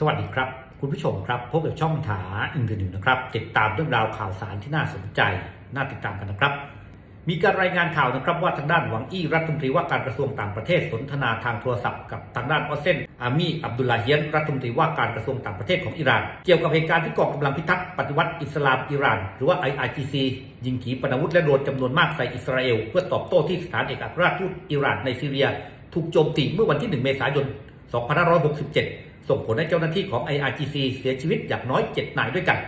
สวัสดีครับ คุณผู้ชมครับพบกับช่องถาอินเทอร์เน็ตนะครับ ติดตามเรื่องราวข่าวสารที่น่าสนใจ น่าติดตามกันนะครับ มีการรายงานข่าวนะครับว่าทางด้านหวังอี้รัฐมนตรีว่าการกระทรวงต่างประเทศสนทนาทางโทรศัพท์กับทางด้านออสเซนอามีอับดุลลาเฮียนรัฐมนตรีว่าการกระทรวงต่างประเทศของอิหร่าน เกี่ยวกับเหตุการณ์ที่กองกำลังพิทักษ์ปฏิวัติอิสลามอิหร่าน หรือว่า IRGC ยิงขีปนาวุธและโดรนจำนวนมากใส่อิสราเอลเพื่อตอบโต้ที่สถานเอกอัครราชทูตอิหร่านในซีเรีย ถูกโจมตีเมื่อวันที่ 1 เมษายน 2567 ส่งผลให้เจ้าหน้าที่ของ IRGC เสียชีวิตอย่างน้อย 7 นายด้วยกัน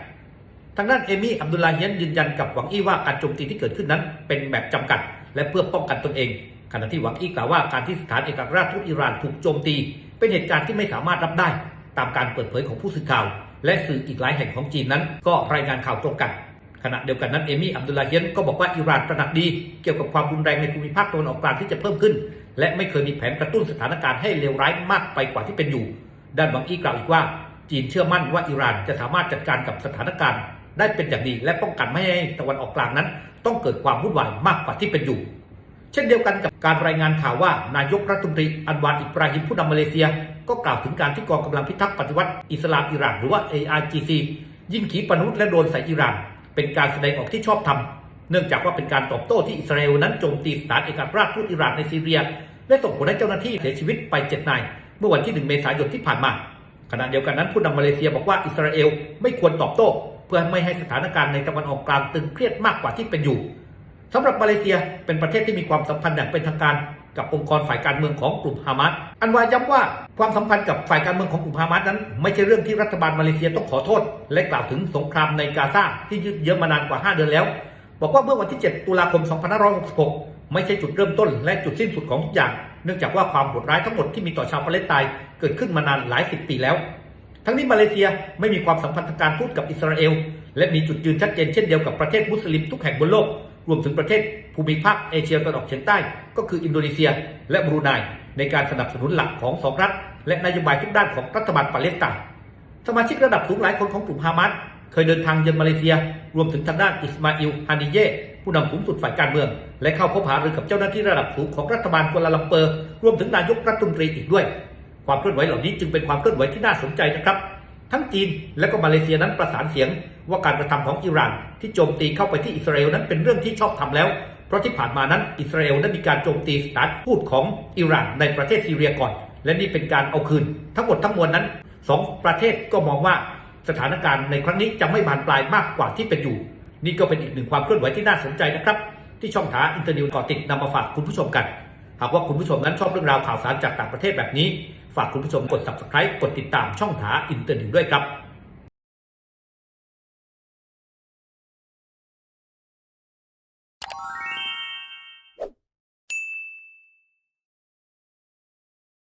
ทางด้านเอมี่อับดุลลาเฮียนยืนยันกับหวังอี้ว่าการโจมตีที่เกิดขึ้นนั้น เป็นแบบจำกัด และเพื่อป้องกันตนเองขณะที่หวังอี้กล่าวว่าการที่สถานเอกอัครราชทูตอิหร่านถูกโจมตี เป็นเหตุการณ์ที่ไม่สามารถรับได้ ตามการเปิดเผยของผู้สื่อข่าว และสื่ออีกหลายแห่งของจีนนั้น ก็รายงานข่าวตรงกันขณะเดียวกันนั้นเอมี่อับดุลลาเฮียนก็บอกว่าอิหร่านตระหนักดีเกี่ยวกับความรุนแรงในภูมิภาคตะวันออกกลางที่จะเพิ่มขึ้น และไม่เคยมีแผนกระตุ้นสถานการณ์ให้เลวร้ายมากไปกว่าที่เป็นอยู่ ด้านหวังอี้กล่าวอีกว่า จีนเชื่อมั่นว่าอิหร่านจะสามารถจัดการกับสถานการณ์ ได้เป็นอย่างดีและป้องกันไม่ให้ตะวันออกกลางนั้น ต้องเกิดความวุ่นวายมากกว่าที่เป็นอยู่ เช่นเดียวกันกับการรายงานข่าวว่านายกรัฐมนตรีอันวานอิบราฮิมผู้นำมาเลเซีย ก็กล่าวถึงการที่กองกำลังพิทักษ์ปฏิวัติอิสลามอิหร่านหรือว่า ARGC ยิงขีปนาวุธและโดนใส่อิหร่าน เป็นการแสดงออกที่ชอบธรรมเนื่องจากว่าเป็นการตอบโต้ที่อิสราเอลนั้นโจมตีสถานเอกอัครราชทูตอิหร่านในซีเรีย และส่งผลให้เจ้าหน้าที่เสียชีวิตไปเจ็ดนาย เมื่อวันที่ 1 เมษายนที่ผ่านมา ขณะเดียวกันนั้นผู้นำมาเลเซียบอกว่าอิสราเอลไม่ควรตอบโต้ เพื่อไม่ให้สถานการณ์ในตะวันออกกลางตึงเครียดมากกว่าที่เป็นอยู่สำหรับมาเลเซียเป็นประเทศที่มีความสัมพันธ์อย่างเป็นทางการกับองค์กรฝ่ายการเมืองของกลุ่มฮามาสอันวาย้ำว่าความสัมพันธ์กับฝ่ายการเมืองของกลุ่มฮามาสนั้น ไม่ใช่เรื่องที่รัฐบาลมาเลเซียต้องขอโทษ และกล่าวถึงสงครามในกาซาที่ยืดเยื้อมานานกว่า 5 เดือนแล้ว บอกว่าเมื่อวันที่ 7 ตุลาคม 2566 ไม่ใช่จุดเริ่มต้นและจุดสิ้นสุดของทุกอย่าง นื่องจากว่าความโหดร้ายทั้งหมดที่มีต่อชาวปาเลสไตน์เกิดขึ้นมานานหลายสิบปีแล้ว ทั้งนี้มาเลเซียไม่มีความสัมพันธ์ทางการทูตกับอิสราเอล และมีจุดยืนชัดเจนเช่นเดียวกับประเทศมุสลิมทุกแห่งบนโลก รวมถึงประเทศภูมิภาคเอเชียตะวันออกเฉียงใต้ ก็คืออินโดนีเซีย และบรูไนในการสนับสนุนหลักของสองรัฐ และนโยบายทุกด้านของรัฐบาลปาเลสไตน์สมาชิกระดับสูงหลายคนของกลุ่มฮามาส เคยเดินทางเยือนมาเลเซีย รวมถึงทางด้านอิสมาอิลฮานิเย่ผู้นำสูงสุดฝ่ายการเมือง และเข้าพบหารือกับเจ้าหน้าที่ระดับสูงของรัฐบาลกัวลาลัมเปอร์ รวมถึงนายกรัฐมนตรีอีกด้วย ความเคลื่อนไหวเหล่านี้จึงเป็นความเคลื่อนไหวที่น่าสนใจนะครับ ทั้งจีนและก็มาเลเซียนั้นประสานเสียง ว่าการกระทำของอิหร่านที่โจมตีเข้าไปที่อิสราเอลนั้นเป็นเรื่องที่ชอบทำแล้ว เพราะที่ผ่านมานั้นอิสราเอลนั้มีการโจมตีสถานทูตของอิหร่านในประเทศซีเรียก่อน และนี่เป็นการเอาคืน ทั้งหมดทั้งมวลนั้นสองประเทศก็มองว่า สถานการณ์ในครั้งนี้จะไม่บานปลายมากกว่าที่เป็นอยู่ นี่ก็เป็นอีกหนึ่งความเคลื่อนไหวที่น่าสนใจนะครับ ที่ช่องทางอินเตอร์นิวก่อติดนำมาฝากคุณผู้ชมกัน หากว่าคุณผู้ชมนั้นชอบเรื่องราวข่าวสารจากต่างประเทศแบบนี้ ฝากคุณผู้ชมกด subscribe กดติดตามช่องทางอินเตอร์นิวด้วยครับ